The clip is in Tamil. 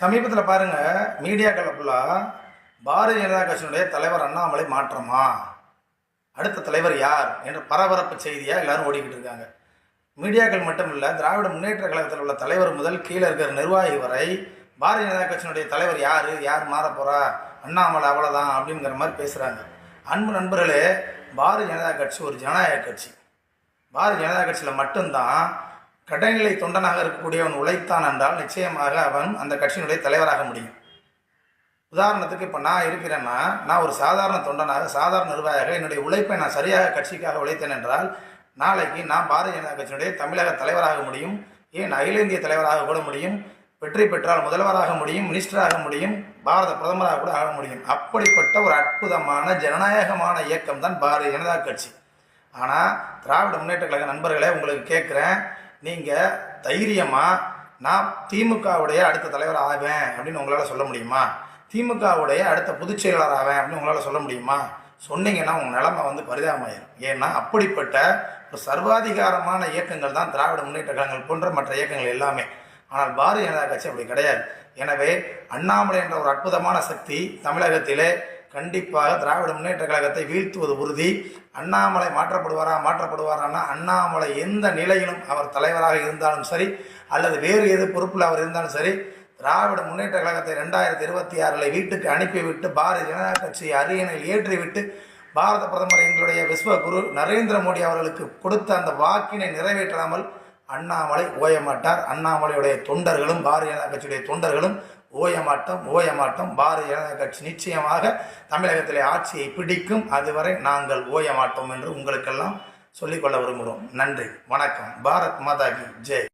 சமீபத்தில் பாருங்க மீடியாக்கள் ஃபுல்லாக பாரதிய ஜனதா கட்சியினுடைய தலைவர் அண்ணாமலை மாற்றமா? அடுத்த தலைவர் யார்? என்ற பரபரப்பு செய்தியாக எல்லாரும் ஓடிக்கிட்டு இருக்காங்க. மீடியாக்கள் மட்டும் இல்லை திராவிட முன்னேற்ற கழகத்தில் உள்ள தலைவர் முதல் கீழே இருக்கிற நிர்வாகி வரை பாரதிய ஜனதா கட்சியினுடைய தலைவர் யார்? யார் மாற போகிறா அண்ணாமலை அவ்வளோதான் அப்படிங்கிற மாதிரி பேசுகிறாங்க அன்பு நண்பர்களே பாரதிய ஜனதா கட்சி ஒரு ஜனநாயக கட்சி. பாரதிய ஜனதா கட்சியில் மட்டும்தான் கடைநிலை தொண்டனாக இருக்கக்கூடியவன் உழைத்தான் என்றால் நிச்சயமாக அவன் அந்த கட்சியினுடைய தலைவராக முடியும். உதாரணத்துக்கு இப்போ நான் இருக்கிறேன்னா நான் ஒரு சாதாரண தொண்டனாக சாதாரண நிர்வாகியாக என்னுடைய உழைப்பை நான் சரியாக கட்சிக்காக உழைத்தேன் என்றால் நாளைக்கு நான் பாரதிய ஜனதா கட்சியினுடைய தமிழக தலைவராக முடியும் ஏன் அகில இந்திய தலைவராக கூட முடியும் வெற்றி பெற்றால் முதல்வராக முடியும் மினிஸ்டராக முடியும் பாரத பிரதமராக கூட ஆக முடியும். அப்படிப்பட்ட ஒரு அற்புதமான ஜனநாயகமான இயக்கம் தான் பாரதிய ஜனதா கட்சி. ஆனால் திராவிட முன்னேற்ற கழக நண்பர்களே உங்களுக்கு கேட்குறேன் நீங்கள் தைரியமாக நான் திமுகவுடைய அடுத்த தலைவர் ஆவேன் அப்படின்னு உங்களால் சொல்ல முடியுமா? திமுகவுடைய அடுத்த பொதுச் செயலாளர் ஆவேன் அப்படின்னு உங்களால் சொல்ல முடியுமா? சொன்னீங்கன்னா உங்கள் நிலைமை வந்து பரிதாபமாயிடும் ஏன்னா அப்படிப்பட்ட ஒரு சர்வாதிகாரமான இயக்கங்கள் தான் திராவிட முன்னேற்ற கழகங்கள் போன்ற மற்ற இயக்கங்கள் எல்லாமே. ஆனால் பாரதிய ஜனதா கட்சி அப்படி கிடையாது. எனவே அண்ணாமலை என்ற ஒரு அற்புதமான சக்தி தமிழகத்திலே கண்டிப்பாக திராவிட முன்னேற்ற கழகத்தை வீழ்த்துவது உறுதி. அண்ணாமலை மாற்றப்படுவாரா மாற்றப்படுவாரானா அண்ணாமலை எந்த நிலையிலும் அவர் தலைவராக இருந்தாலும் சரி அல்லது வேறு எது பொறுப்பில் அவர் இருந்தாலும் சரி திராவிட முன்னேற்ற கழகத்தை ரெண்டாயிரத்தி இருபத்தி ஆறில் வீட்டுக்கு அனுப்பிவிட்டு பாரதிய ஜனதா கட்சியை அரியணையில் ஏற்றிவிட்டு பாரத பிரதமர் எங்களுடைய விஸ்வகுரு நரேந்திர மோடி அவர்களுக்கு கொடுத்த அந்த வாக்கினை நிறைவேற்றாமல் அண்ணாமலை ஓயமாட்டார் அண்ணாமலையுடைய தொண்டர்களும் பாரதிய ஜனதா கட்சியுடைய தொண்டர்களும் ஓயமாட்டம் ஓயமாட்டம். பாரதிய ஜனதா கட்சி நிச்சயமாக தமிழகத்திலே ஆட்சியை பிடிக்கும். அதுவரை நாங்கள் ஓயமாட்டோம் என்று உங்களுக்கெல்லாம் சொல்லிக்கொள்ள விரும்புகிறோம். நன்றி. வணக்கம். பாரத் மாதா கி. ஜெய்.